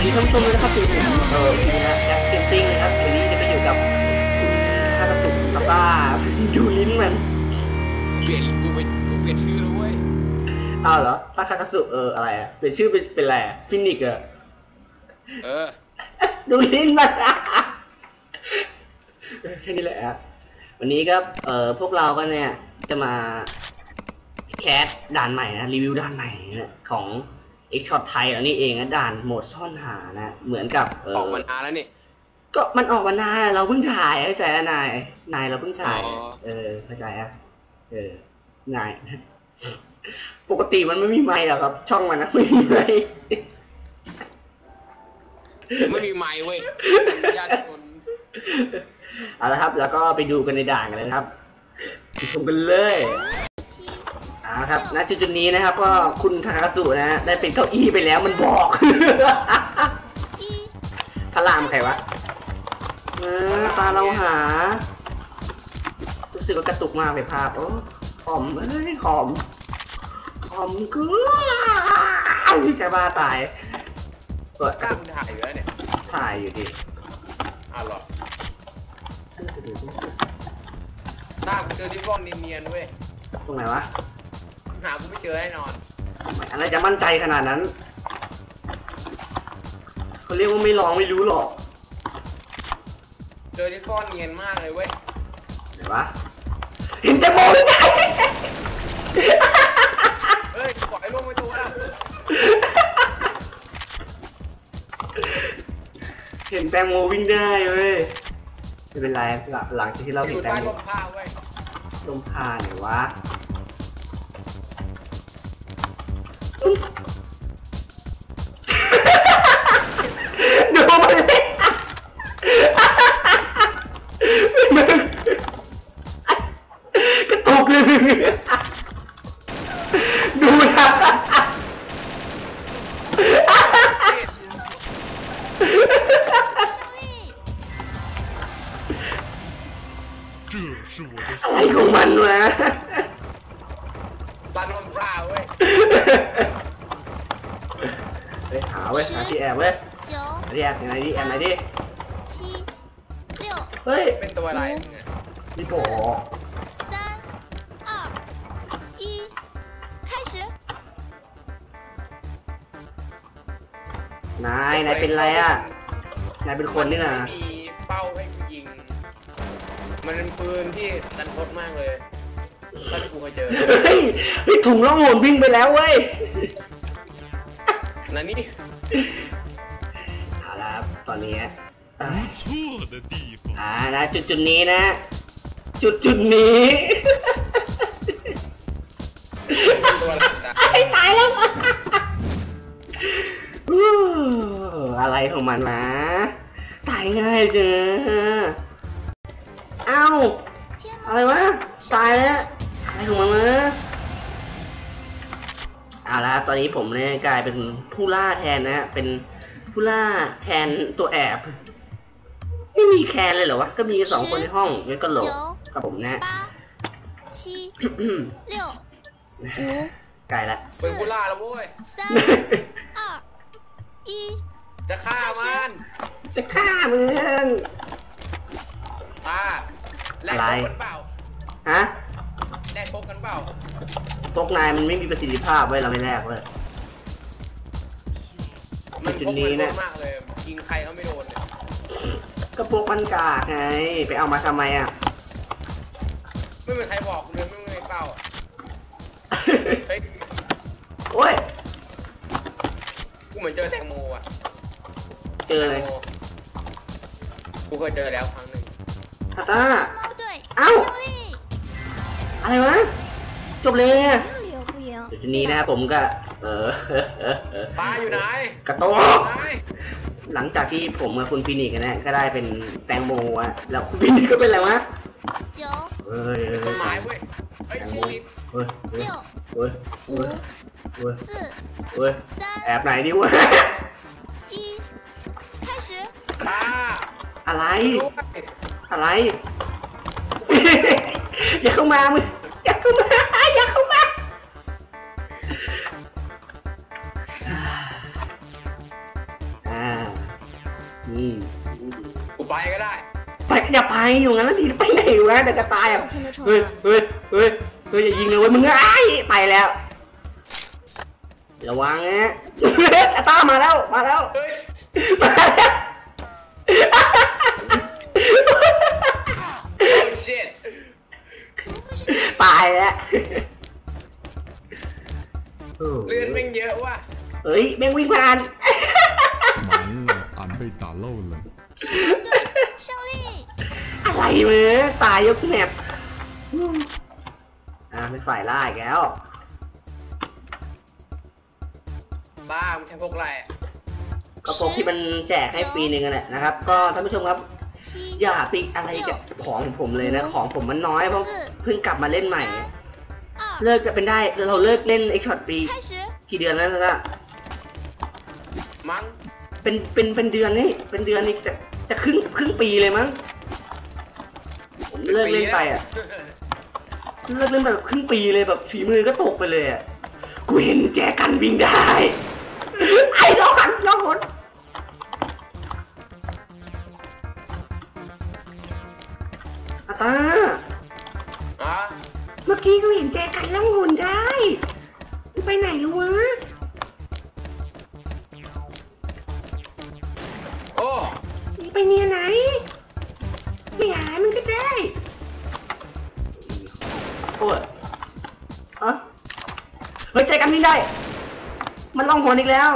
วันนี้ท่านผู้ชมเลยนะครับถึงเออนะแจ็คเติ้งนะครับวันนี้จะไปอยู่กับข้าตสุกแล้วก็ดูลิ้นมันเปลี่ยนกูเป็นกูเปลี่ยนชื่อแล้วเว้ยอ้าวเหรอถ้าคากาสุเอออะไรอะเปลี่ยนชื่อเป็นเป็นอะไรฟินิกเหรอเออ ดูลิ้นมันแค่นี้แหละครับวันนี้ก็เออพวกเราก็เนี่ยจะมาแคสด่านใหม่นะรีวิวด่านใหม่นะของ X Shot ไทยแล้วนี่เองนะด่านโหมดซ่อนหานะเหมือนกับเออออกมานานแล้วนี่ก็มันออกมานานเราเพิ่งถ่ายเข้าใจอะนายนายเราเพิ่งถ่ายอ๋อเออเข้าใจอะเออนายปกติมันไม่มีไมค์หรอกครับ ช่องมันนะไม่มีไมค์ไม่มีไม้เว้ยญาติคนเอาละครับ แล้วก็ไปดูกันในด่านกันเลยนะครับไปชมกันเลย เอาละครับณจุดจุดๆนี้นะครับ ก็คุณทาคาสุนะฮะได้เป็นเก้าอี้ไปแล้วมันบอกพระรามใครวะเออตาเราหา รู้สึกว่ากระตุกมากเลยภาพโอ้ขอมเอ้ยขอมขอมกูจะบ้าตายเปิดกล้ามถ่ายอยู่แล้วเนี่ย ถ่ายอยู่ดิอ้าวเหรอหน้ากูเจอที่ฟ้องเนียนๆเว้ย ตรงไหนวะ หากูไม่เจอแน่นอน อะไรจะมั่นใจขนาดนั้นเขาเรียกว่าไม่ลองไม่รู้หรอกเจอที่ฟ้อนเนียนมากเลยเว้ยไหนวะเห็นแต่มองไม่ได้เฮ้ยปล่อยลงไปตัวแล้วเห็นแตงโมวิ่งได้เว้ยไม่เป็นไรหลังหลังจากที่เราอเห็นยู่แตใต้งโมลมผ้าเว้ยลมพาไหนวะ นายนายเป็นไรอะนายเป็นคนนี่นะมีเป้าให้กูยิง มันเป็นปืนที่ดันทดมากเลยถ้ากูเคยเจอเฮ้ยถุงล่องหนวิ่งไปแล้วเว้ยนั่นนี่เอาละตอนนี้อ่านะจุดจุดนี้นะ จุดจุดนี้ ของมันนะตายง่ายจ้อเอ้า อะไรวะตายแล้วอะไรของมันนะเอาละตอนนี้ผมเนี่ยกลายเป็นผู้ล่าแทนนะฮะเป็นผู้ล่าแทนตัวแอบ ไม่มีแคนเลยเหรอวะ ก็มีสองคนในห้องงั้นก็หลบกับผมนะไกลละเป็นผู้ล่าแล้วเว้ย จะฆ่ามันจะฆ่ามึงตาแลกอะไรพกกันเปล่าฮะแลกพกกันเปล่าพวกนายมันไม่มีประสิทธิภาพเว้ยเราไม่แลกเว้ยมันจุพดกนี้มันเนี่โดยนมากเลยยิงใครเขาไม่โดนเนี่ยก็พวกมันกากไงไปเอามาทำไมอะไม่มีใครบอกเลยไม่มีเป้าเฮ้ยโอ้ยกูเหมือนเจอแตงโมอะ เจอเลย แตงโมกูเคยเจอแล้วครั้งหนึ่ง ทาต้า 天猫队 เอ้า 胜利。 อะไรวะ จบเลยอ่ะ 没有不赢， เดี๋ยวทีนี้นะครับผมก็ เออ ปลาอยู่ไหน กระโต ปลาก อยู่ไหน หลังจากที่ผมกับคุณฟินิกส์นะก็ได้เป็นแตงโมอะแล้วคุณฟินิกส์ก็เป็นอะไรวะ 九 เฮ้ย ต้นไม้เว้ยเฮ้ยกูนี่ เฮ้ยเฮ้ย 六 เฮ้ย 五 เฮ้ย 四 เฮ้ย 三 แอบไหนดิวะ อะไร อะไร อย่าเข้ามามึงอย่าเข้ามาอย่าเข้ามาอ่านี่กูไปก็ได้ไปอย่าไปอยู่งั้นแล้วดีไปไหนวะเดี๋ยวจะตายอะเฮ้ยเฮ้ยเฮ้ยเฮ้ยอย่ายิงเลยเว้ยมึงไอ้ไปแล้วระวังนะตามาแล้วมาแล้วมาแล้วายแล้วโอ้ เลือดแม่งเยอะว่ะ เฮ้ยแม่งวิ่งผ่าน 完了，俺被打漏了。敌对胜利！ อะไรมือตายยกแมปอ่าเป็นฝ่ายล่าอีกแล้ว บ้ามึงใช้พวกอะไรอะ ก็พวกที่มันแจกให้ฟรีหนึ่งนั่นแหละนะครับ ก็ท่านผู้ชมครับ 七 อย่าไปอะไรกับของผมเลยนะ ของผมมันน้อยเพราะเพิ่งกลับมาเล่นใหม่ เลิกจะเป็นได้เราเลิกเล่นไอช็อตปีกี่เดือนแล้วล่ะมั้งเป็นเป็นเป็นเดือนนี่เป็นเดือนนี่จะจะครึ่งครึ่งปีเลยมั้งเลิกเล่นไปอะเลิกเล่นไปแบบครึ่งปีเลยแบบฝีมือก็ตกไปเลยอะกูเห็นแจกันวิ่งได้ เมื่อกี้กูเห็นแจกันล่องหนได้มึงไปไหนรู้วะ โอ้มึงไปเนี่ยไหน ไม่หามึงก็ได้โอ้ยเอะเฮ้ยใจกันวิ่งได้ มันล่องหนอีกแล้ว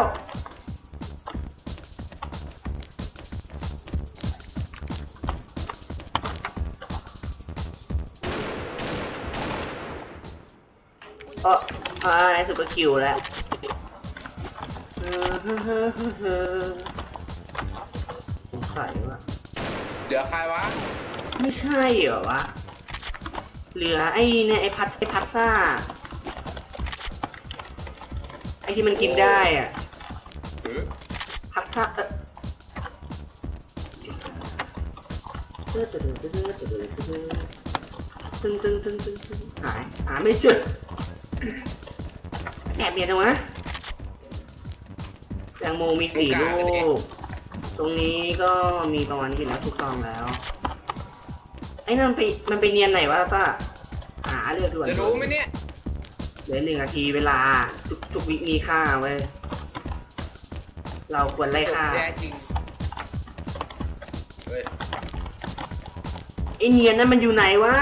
เอออ่าไอ้สุดก็คิวแล้วสงสัยว่าเดี๋ยวใครวะ ไม่ใช่เหรอวะ เหลือไอ้เนี่ยไอ้พัดไอ้พัดซ่า ไอ้ที่มันกินได้อะหรือพัดซ่าเออตึงตึงตึงตึงตึงหายหาไม่เจอ แอบเนียนจังวะแตงโมมีสี่ลูก ตรงนี้ก็มีประมาณกี่นะถูกต้องแล้ว ไอ้นั่นมันไปมันไปเนียนไหนวะต้าหาเรือด่วนจะรู้ไหมเนี่ย เหลือหนึ่งนาทีเวลาทุกทุกวิมีค่าเว้ย เราควรไล่ค่าแย่จริงเฮ้ยไอ้เนียนนั่นมันอยู่ไหนวะ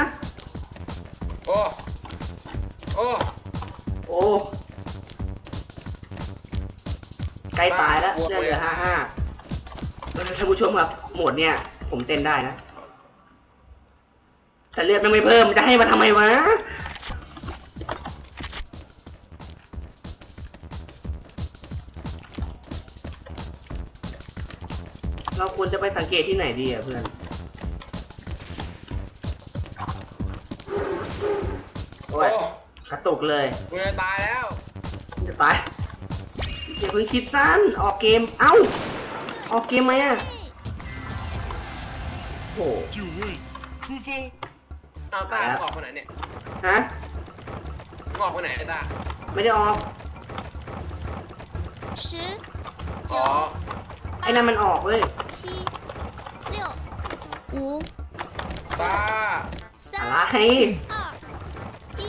ใกล้ตายแล้วเลือดเหลือห้าห้าท่านผู้ชมครับโหมดเนี่ย ผมเต้นได้นะ แต่เลือดมันไม่เพิ่มจะให้มาทำไมวะเราควรจะไปสังเกตที่ไหนดีอะเพื่อน โอ้โอ้ยกระตุกเลย กูจะตายแล้ว จะตาย อย่าเพิ่งคิดสั้น ออกเกม เอ้า ออกเกมไหมอ่ะโห 就位，出发！ เอาตา แล้ว ออกคนไหนเนี่ย ฮะ ออกคนไหนไอ้ตา ไม่ได้ออก 十、 อ๋อ ไอ้นั่นมันออกเว้ย 七、六、五、 ตา อะไร 三、二、一，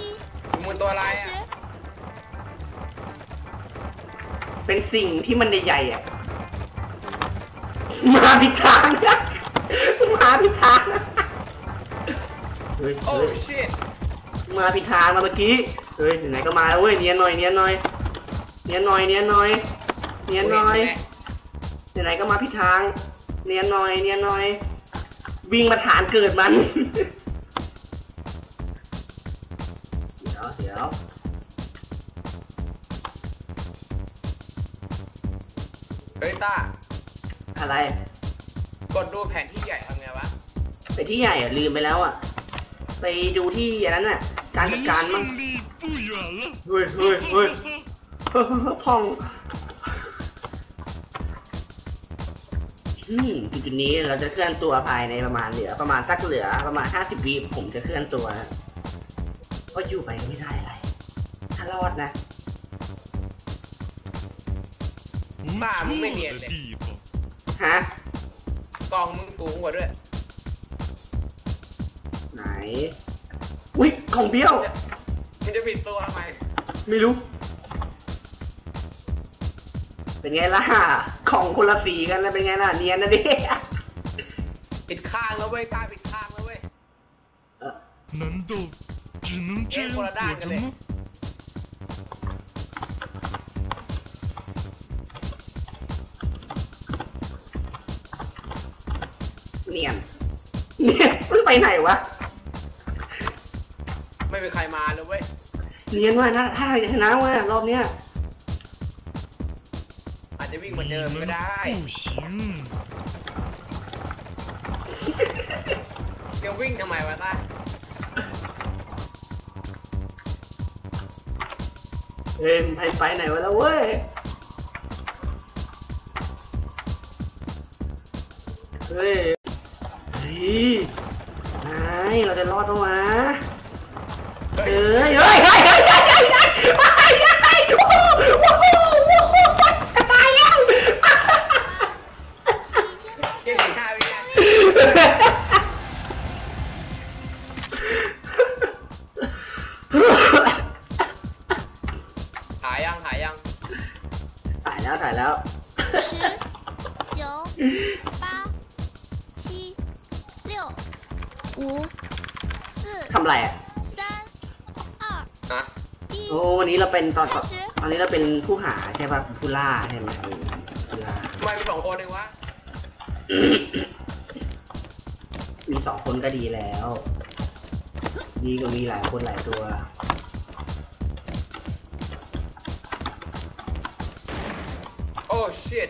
มึงมันตัวอะไร 开 อ่ะ 始！ เป็นสิ่งที่มันใหญ่ๆอะมาผิดทางนะมาผิดทางนะเฮ้ยโอ้ เฮ้ย shit มาผิดทางมาเมื่อกี้เฮ้ยไหนๆก็มาแล้วเว้ยเนียนหน่อยเนียนหน่อยเนียนหน่อยเนียนหน่อยเนียนหน่อยไหนๆก็มาผิดทาง เนียนหน่อยเนียนหน่อย วิ่งมาฐานเกิดมัน เดี๋ยวเดี๋ยว เฮ้ยต้าอะไรกดดูแผนที่ใหญ่ทำไงวะไปที่ใหญ่อะลืมไปแล้วอะไปดูที่อันนั้นน่ะ การจัดการมั้งเฮ้ยเฮ้ยเฮ้ยพองอืมจุดนี้เราจะเคลื่อนตัวภายในประมาณเหลือ ประมาณสักเหลือประมาณห้าสิบวิผมจะเคลื่อนตัวก็อยู่ไปไม่ได้อะไร ถ้ารอดนะ 不爸错没脸的嘞地方， ฮะ กองมึงสูงกว่าด้วย อุ้ยของเบี้ยว มันจะปิดตัวทำไม ไม่รู้ เป็นไงล่ะ ของคนละสีกันนะเป็นไงล่ะ เนียนนะดิ ปิดข้างแล้วเว้ยกล้าปิดข้างแล้วเว้ย 难道只能这样躲着吗？ ไปไหนวะ ไม่มีใครมาเลยเว้ยเนียนว่านะถ้าชนะว่ารอบเนี้ยอาจจะวิ่งเหมือนเดิมก็ได้จะวิ่งทำไมวะป้าเฮ้ยไอ้ไปไหนวะแล้วเว้ย เฮ้ย เฮ้ยนายเราจะรอดปะวะเฮ้ยเอ้ยเฮ้ย นนี้เราเป็นตอน开始。ตอนนี้เราเป็นผู้หาใช่ป่ะผู้ล่าใช่ไหมเออผู้ล่าทำไมมีสองคนเองวะ มีสองคนก็ดีแล้ว ดีกว่ามีหลายคนหลายตัวโอ้ shit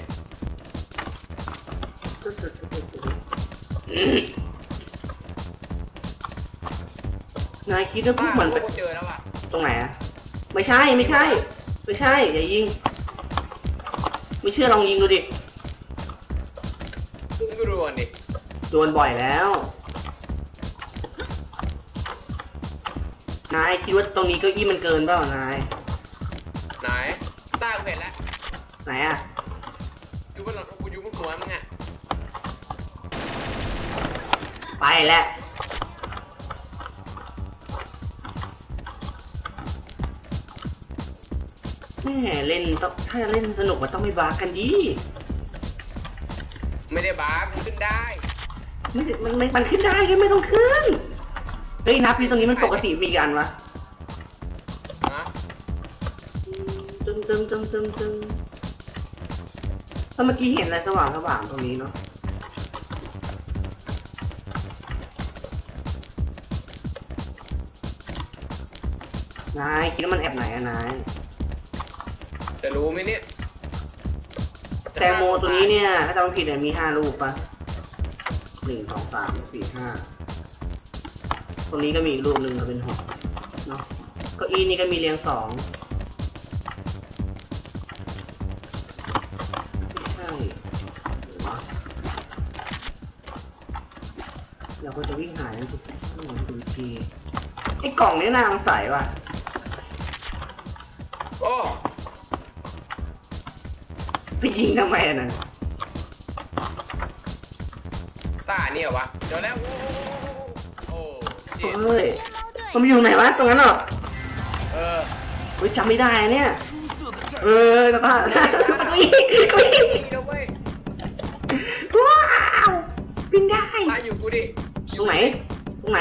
นายคิดว่าพวป้ากมันพไปวกกูเจอแล้วอะตรงไหนอะ ไม่ใช่ไม่ใช่ ไม่ใช่อย่ายิง ไม่เชื่อลองยิงดูดิมึงก็ดูก่อนดิโดนบ่อยแล้วนายคิดว่าตรงนี้เก็อี้มันเกินเปล่านายไหนต้ากูเห็นแล้วไหนอะอยู่บนหลังกูอยู่บนหัวมึงอะไปแล้ว แม่เล่นต้องถ้าจะเล่นสนุกมันต้องไม่บาร์กันดิไม่ได้บ้ากูขึ้นได้ ไม่ได้มันไม่มันขึ้นได้ก็ไม่ต้องขึ้นเฮ้ยนับที่ตรงนี้มันปกติมีกี่อันวะฮะตึงตึงตึงตึงตึงถ้าเมื่อกี้เห็นอะไรสว่างสว่างตรงนี้เนาะนายคิดว่ามันแอบไหนอะนาย จะรู้ไหมเนี่ยแตงโมตัวนี้เนี่ย ถ้าจำไม่ผิดเนี่ยมีห้าลูกปะหนึ่งสองสามสี่ห้าตรงนี้ก็มีอีกลูกหนึ่งก็เป็นหกเนาะเก้าอี้นี่ก็มีเรียงสองใช่เราก็จะวิ่งหานั่นทุกทุกทีไอ้กล่องนี่นาสงสัยว่ะ ไปยิงทำไมอันนั้น ต้าเนี่ยวะเดี๋ยวแล้วโอ้โหโอ้ เฮ้ย 天猫队 มันมาอยู่ไหนวะตรงนั้นเหรอ เออ เฮ้ยจำไม่ได้อะเนี่ย 出色的战 เออแต่ว่าก็ยิงก็ยิง นี่เดี๋ยวเว้ย ว้าวบินได้ ต้าอยู่กูดิ ตรงไหน ตรงไหน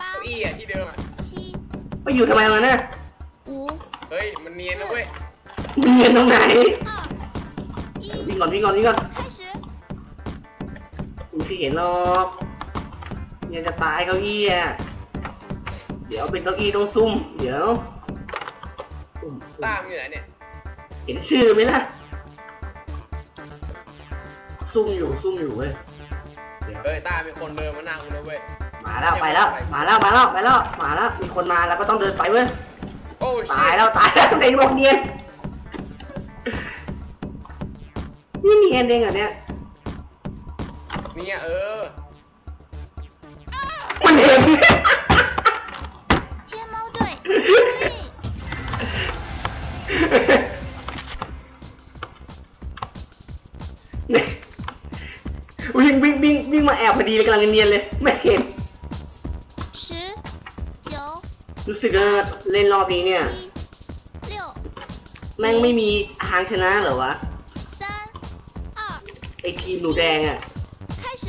八 เก้าอี้อ่ะที่เดิมอ่ะ 七 ไปอยู่ทำไมวะเนี่ย 五 เฮ้ย มันเนียนนะเว้ย มันเรียนตรงไหน 二一 วิ่งก่อนวิ่งก่อนวิ่งก่อน开始。ไม่เคยเห็นหรอกเนี่ยจะตายเก้าอี้อะเดี๋ยวเป็นเก้าอี้ต้องซุ่ม เดี๋ยวซุ่มซุ่มต้ามึงอยู่ไหนเนี่ย เห็นชื่อไหมล่ะซุ่มอยู่ซุ่มอยู่เว้ยเดี๋ยวเฮ้ยต้ามีคนเดินมานั่งนะเว้ย มาแล้วไปแล้วมาแล้วมาแล้วไปแล้วมาแล้วมีคนมาแล้วก็ต้องเดินไปเว้ยโอ้ตายชิแล้วตายแล้วในบอกเนียน นี่เนียนเองเหรอเนี่ย เนี่ยเออ มันเห็น 天猫队胜利。 วิ่งวิ่งวิ่งวิ่งมาแอบพอดีเลยกำลังเนียนๆเลย ไม่เห็น รู้สึกว่าเล่นรอบนี้เนี่ย 七六 แม่งไม่มีทางชนะเหรอวะ 三二 ไอทีมหนูแดงอะ开始，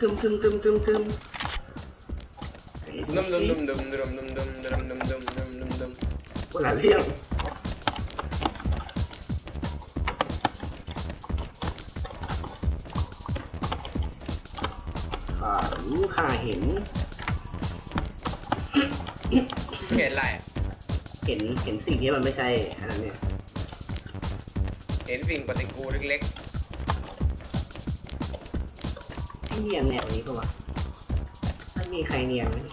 ตึมตึมตึมตึมตึมดึมดึมดึมดึมดึมดึมดึมดึมดึมดึมดึมดึมดึมคนละเรื่องข้ารู้ข้าเห็น เห็นอะไรอะเห็น เห็นสิ่งที่มันไม่ใช่อันนั้นเนี่ย เห็นสิ่งปฏิกูลเล็กที่เนียนแนวนี้ก็วะไม่มีใครเนียนไหมๆ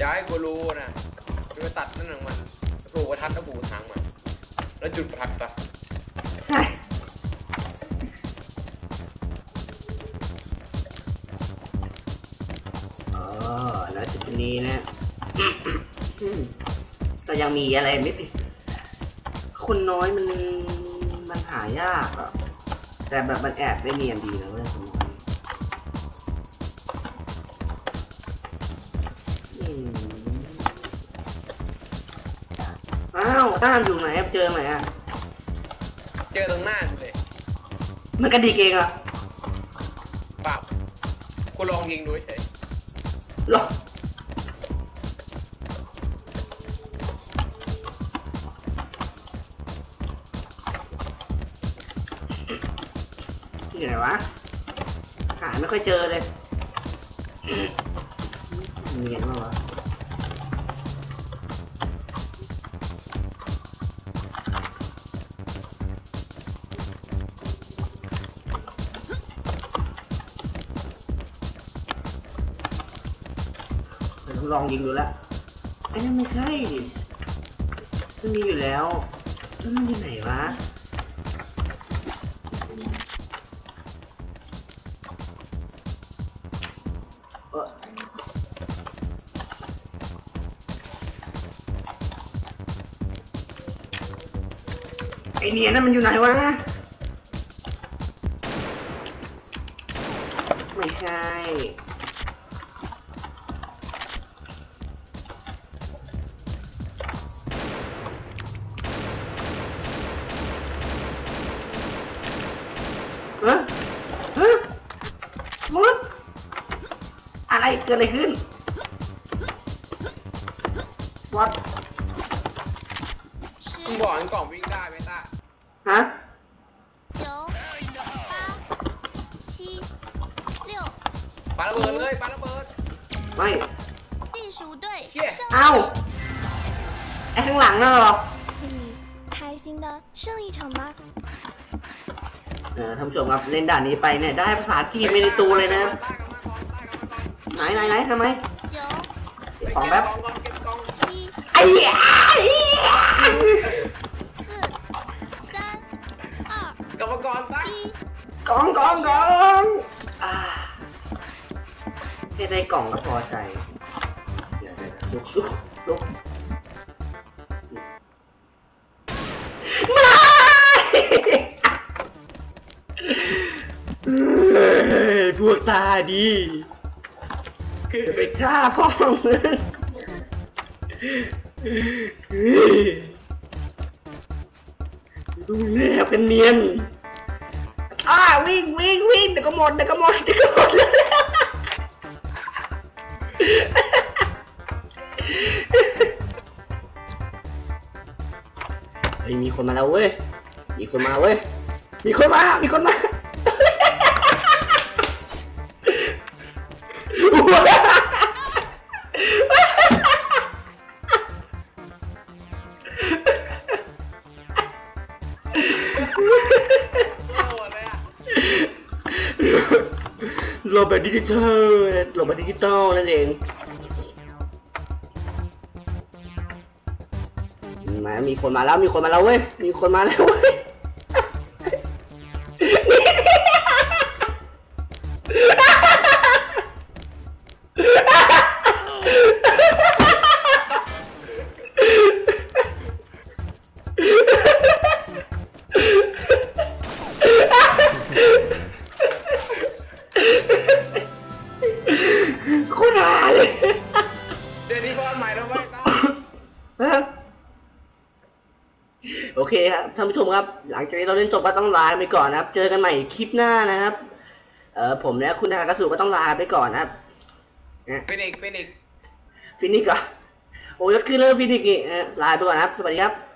จะให้กูรู้นะกูจะตัดนั่นของมันปลูกประทัดแล้วปลูกทางมันแล้วจุดประทัดซะใช่อ๋อแล้วจุดนี้นะอืมก็ยังมีอะไรไม่ติด คนน้อยมันมันหายากอะแต่แบบมันแอบได้เนียนดีนะเว้ยคนน้อยอืมอ้าวต้ามอยู่ไหนอะเจอไหนอะเจอตรงหน้ากูเลยมันกระดิกเองเหรอะปรับกูลองยิงดูเฉย หรอ ที่ไหนวะ หาไม่ค่อยเจอเลยเนียนมากวะเดี๋ยวผมลองยิงดูแล้วไอ้นั่นไม่ใช่ดิมันมีอยู่แล้วแล้วมันอยู่ไหนวะ ไอเนี่ยนั่นมันอยู่ไหนวะ ไม่ใช่ เฮ้ยเฮ้ยมดอะไรเกิดอะไรขึ้นวัด มึง十บอกอันกล่องวิ่งได้ไหมต้า ฮะ 九八七六， ปาระเบิดเลยปาระเบิด ไม่ 地鼠队 耶胜 เอ้า 利， ไอข้างหลังน่ะเหรอ 可以开心的胜一场吗？ เออท่านผู้ชมครับเล่นด่านนี้ไปเนี่ย ได้ภาษาจีนไปในตัวเลยนะ ไหนไหนไหนทำไม 九 ของแป๊บ กองก่อนเก็บ กล่องกล่องกล่องอ่าแค่ได้กล่องก็พอใจ เดี๋ยวเดี๋ยวซุกซุกซุกไม่พวกตาดีจะไปฆ่าพ่อมึงดูแนบกันเนียน วิ่งวิ่งวิ่งเดี๋ยวก็หมดเดี๋ยวก็หมดเดี๋ยวก็หมดเฮ้ยมีคนมาแล้วเว้ย มีคนมาเว้ย มีคนมา มีคนมาเอา ดิจิทัลหลแบบดิจิตอลนั่นเองมามีคนมาแล้วมีคนมาแล้วเว้ยมีคนมาแล้วเว้ย หลังจากนี้เราเล่นจบก็ต้องลาไปก่อนนะครับ เจอกันใหม่คลิปหน้านะครับ เออผมและคุณทากาสุก็ต้องลาไปก่อนนะครับฟินิกซ์ฟินิกซ์ฟินิกส์เหรอโอ้ยก็คือเริ่มฟินิกส์นี่เออลาไปก่อนนะครับ สวัสดีครับ